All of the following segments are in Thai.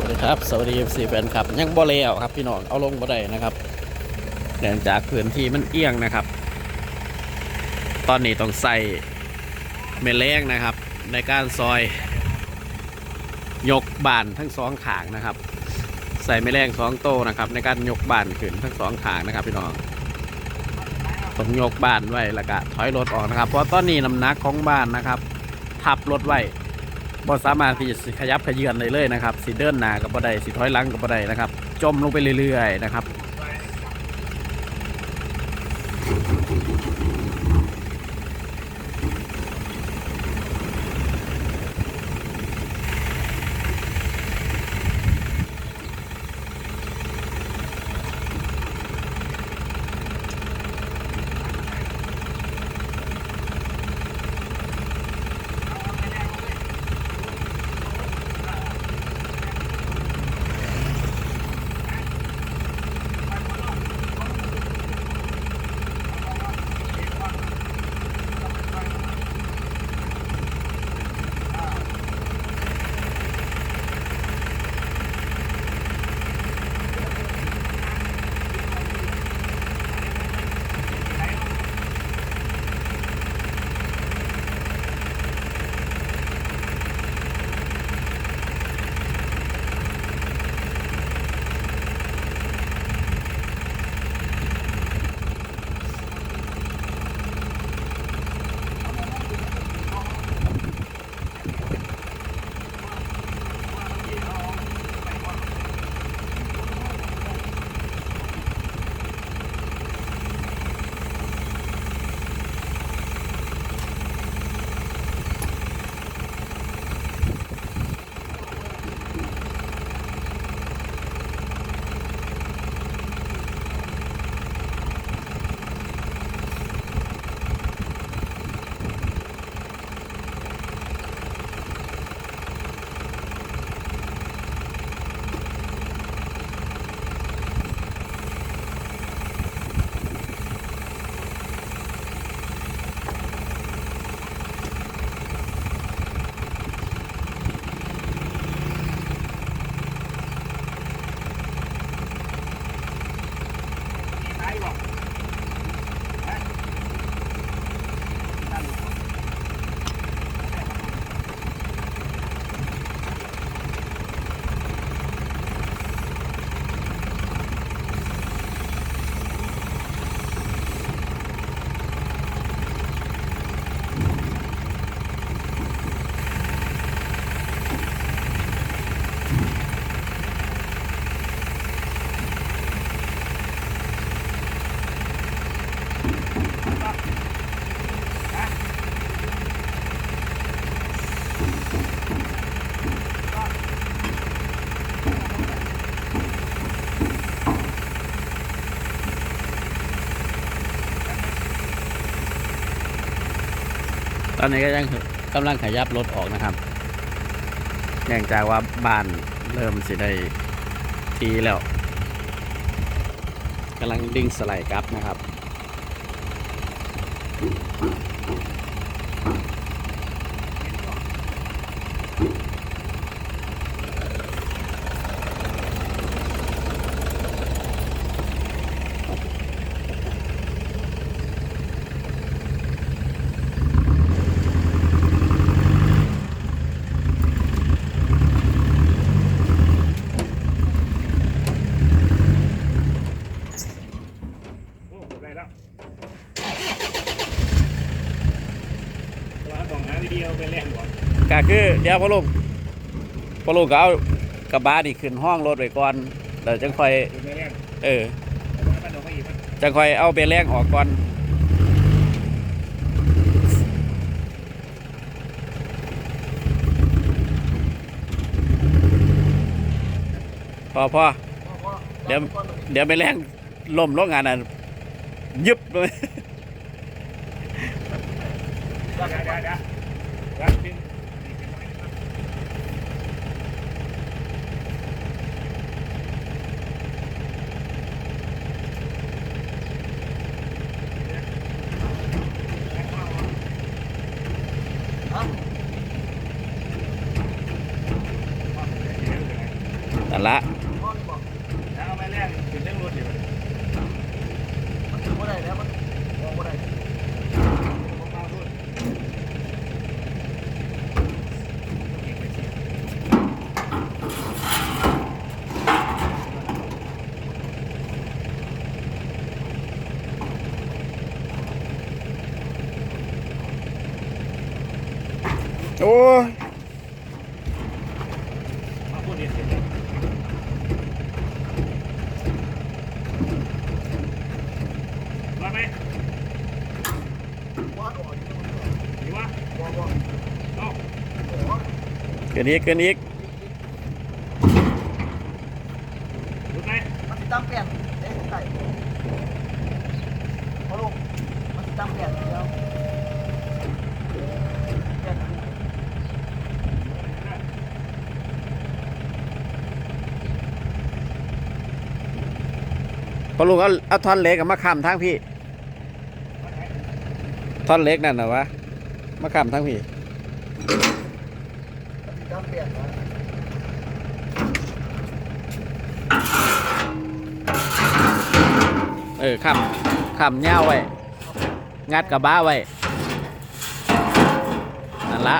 วัสดีครับ สวัสดี FC แฟนครับ ยังบ่แล้วครับพี่น้องเอาลงบ่ได้นะครับเนื่องจากพื้นที่มันเอียงนะครับ ตอนนี้ต้องใส่เมลแรงนะครับ ในการซอย ยกบานทั้งสองขางนะครับ ใส่เมลแรงสองโตนะครับ ในการยกบานขึ้นทั้งสองขางนะครับ พี่น้องต้องยกบานไว้แล้วก็ถอยรถออกนะครับ เพราะตอนนี้น้ำหนักของบ้านนะครับ ทับรถไว้ บ่สามารถที่จะขยับขยื่นได้เลยนะครับสีเดินหนากับบ่ได้สีถอยหลังกับบ่ได้นะครับ จมลงไปเรื่อยๆนะครับ ตอนนี้ก็ยังกำลังขยับรถออกนะครับเนื่องจากว่าบ้านเริ่มสิได้ทีแล้วกำลังดิ้งสไลด์กลับนะครับ เราต้องหาวิธีเอาไปแล่นบ่ก็คือเดี๋ยวพ่อลุงพ่อลุงก็เอากระบะนี่ขึ้นห้องรถไว้ก่อนเดี๋ยวจังค่อยไม่แล่นเออ บ้านเราไม่อีกมั้ยจังค่อยเอาเบลแรงออกก่อน พอพอเดี๋ยวเดี๋ยวเบลแรงล่มลงงานน่ะยึบเลย เดี๋ยวเดี๋ยวเดี๋ยว นั่นละ ห้องบอก แล้วเอาไปแรกถึงเรื่องรถอยู่ มันถึงว่าไรแล้วมันมองว่าไร ผมมาพูด โอ้ยมาพูดเองเสร็จแล้วมาไหมว่าอ่อดีวะเอาเกินอีกเกินอีกรู้ไหมมันตั้มเปลี่ยนเด้ไก่พอลูกมันตั้มเปลี่ยนแล้วเปลี่ยน พอลุงเอาเอาท่อนเล็กกับมาค้ำทางพี่ ท่อนเล็กนั่นนะวะ มาค้ำทางพี่ตั้มเปลี่ยนเออค้ำค้ำเง่าไว้ งัดกระบ้าไว้ นั่นละ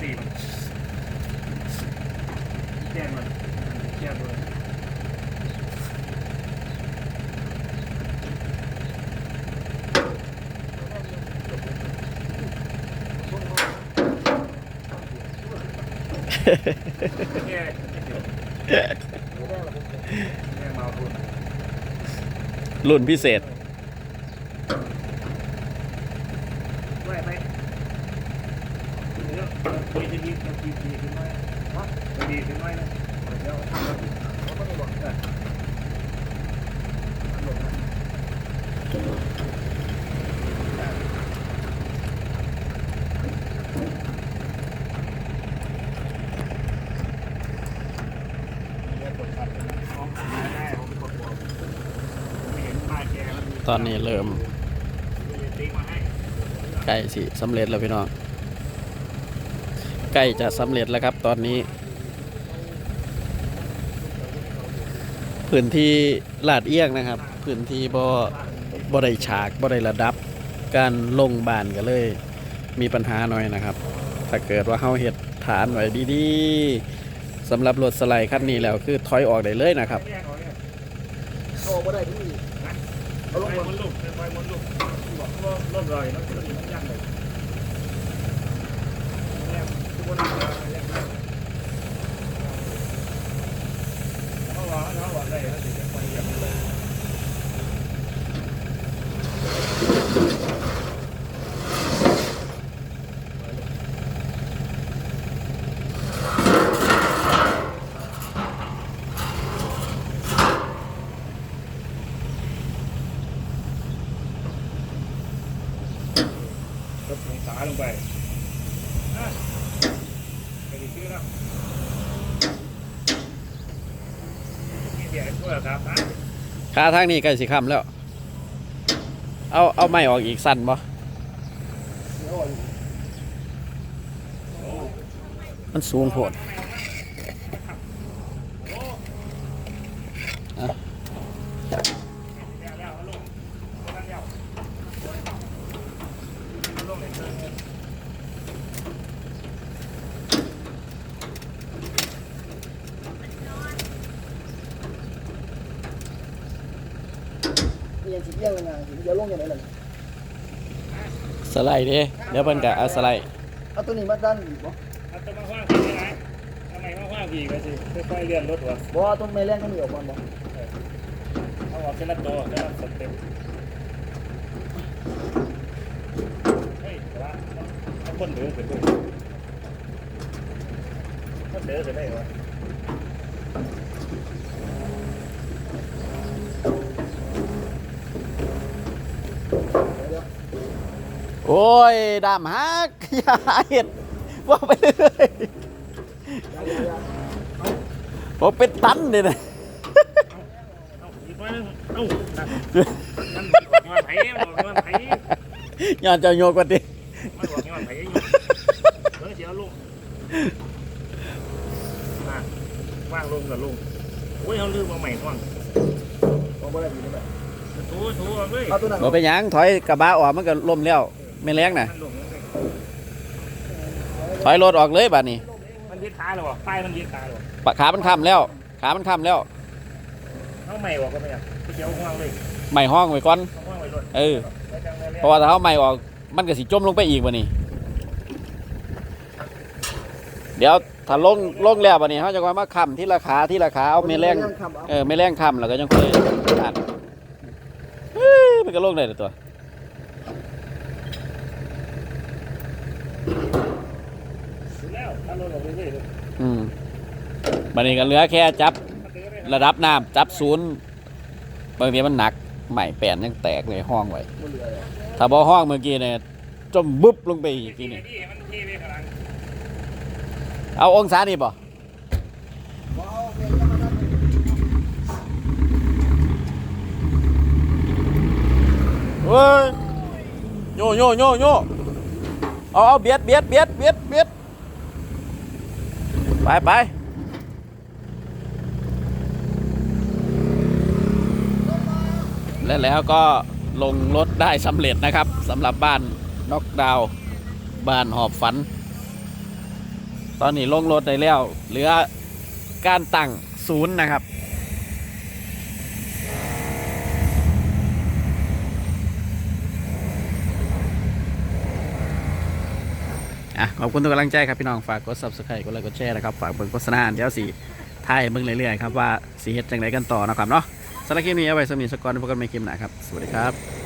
สี่แจ้งมันแจ้งเลย แย่แย่มาพูด รุ่นพิเศษ ไหวไหมเดี๋ยวคุยจะดีจะดีดีขึ้นไหมฮะดีขึ้นไหมนะเดี๋ยวทำแล้ว เขาไม่ได้บอก ตอนนี้เริ่มใกล้สิสำเร็จแล้วพี่น้องใกล้จะสำเร็จแล้วครับตอนนี้ พื้นที่ลาดเอียงนะครับ พื้นที่บ่บ่ได้ฉากบ่ได้ระดับ การลงบานก็เลย มีปัญหาหน่อยนะครับ ถ้าเกิดว่าเฮาเฮ็ดฐานไว้ดีๆสำหรับรถสไลด์คันนี้แล้วคือถอยออกได้เลยนะครับ โอ้บ่ได้ที่เอาลงไปมามันลุกไปมันลุกบอกว่าล่มลอยแล้วก็ยังเลยทุกคนเขาว่าเขาว่าได้แล้วถึงจะไปอย่างนี้ ลดองศาลงไปอะไปดีชื่อแล้ว ขาทางนี้ใกล้สิค่ำแล้ว เอาเอาไม้ออกอีกสั้นบ่มันสูงโพด เอียงสิเอียงเลยนะเดี๋ยวลงอย่างไรล่ะสไลด์เด้เดี๋ยวเพิ่นก็เอาสไลด์เอาตัวนี้มาด้านอีกบ่เอาตัวมาขว้างผีได้ไหมทำไมมาขว้างผีก็สิค่อยๆเลื่อนรถวะบ่ต้นไม้แรงเขามีออกมาบ่เอาออกเส้นละตัวเส้นละสเต็ปเฮ้ยว่าเอาคนเดือดเกิดด้วยคนเดือดเกิดได้เหรอ โอ้ยดามฮักอย่าเห็ดว่าไปเรื่อยผมเป็นตันเลยนะเอาผีอีกน้อยนึงเอ้านั่นมันบอกย้อนไผบอกย้อนไผย้อนเจ้าโยกกว่าติมันบอกย้อนไผอยู่เฮ้ยเดี๋ยวลุงน่ะว่างลงกับลุงโอ้ยเขาลืมมาใหม่ก่อนผมบ่ได้ดีได้ ถูถูเอาเลยเอาตัวนั้นบ่เป็นหยังถอยกระบะออกมันก็ล่มแล้วไม่แรงน่ะ มันลงแล้วเลยถอยรถออกเลยบัดนี้มันยึดขาหรอวะป้ายมันยึดขาหรอวะปะขามันค้ำแล้ว ขามันค้ำแล้วเอาใหม่บอกก็ไม่อยากเดี๋ยวห่วงเลยไม่ห้องไว้ก่อน เอาห่วงไว้รถเออแล้วจังเลยเพราะว่าถ้าเขาไม่ออกมันก็สิจมลงไปอีกบัดนี้ เดี๋ยวถ้าลงลงแล้วบัดนี้เขาจะว่ามาค้ำที่ราคาที่ราคาเอาไม่แรง คำเอา เออไม่แรงค้ำแล้วก็ยังค่อยตัดเฮ้ยมัน ก็ลงได้เด้อตัวอืมบัดนี้ก็เหลือแค่จับระดับน้ำจับศูนย์บางทีมันหนักใหม่แปลนยังแตกเลยห้องไว้บ่เลยถ้าบ่ห้องเมื่อกี้เนี่ยจมบึ๊บลงไปอีกทีนี่นี่งเอาองศานี่บ่บ่ เฮ้ยโยโยโยโยเอาเอาเบียดเบียดเบียดเบียดเบียดไปไปและแล้วก็ลงรถได้สำเร็จนะครับสำหรับบ้านน็อกดาวบ้านหอบฝัน ตอนนี้ลงรถได้แล้ว เหลือการตั้งศูนย์นะครับ อะขอบคุณทุกกำลังใจครับพี่น้องฝากกด subscribe กดไลค์กดแชร์นะครับฝากเบิ่งโฆษณาเดี๋ยวสิถ่ายเบิ่งเรื่อยๆครับว่าสีเฮ็ดจังไรกันต่อนะครับเนาะสำหรับคลิปนี้เอาไว้สมีสกอร์พบกันใหม่คลิปหน้าครับสวัสดีครับ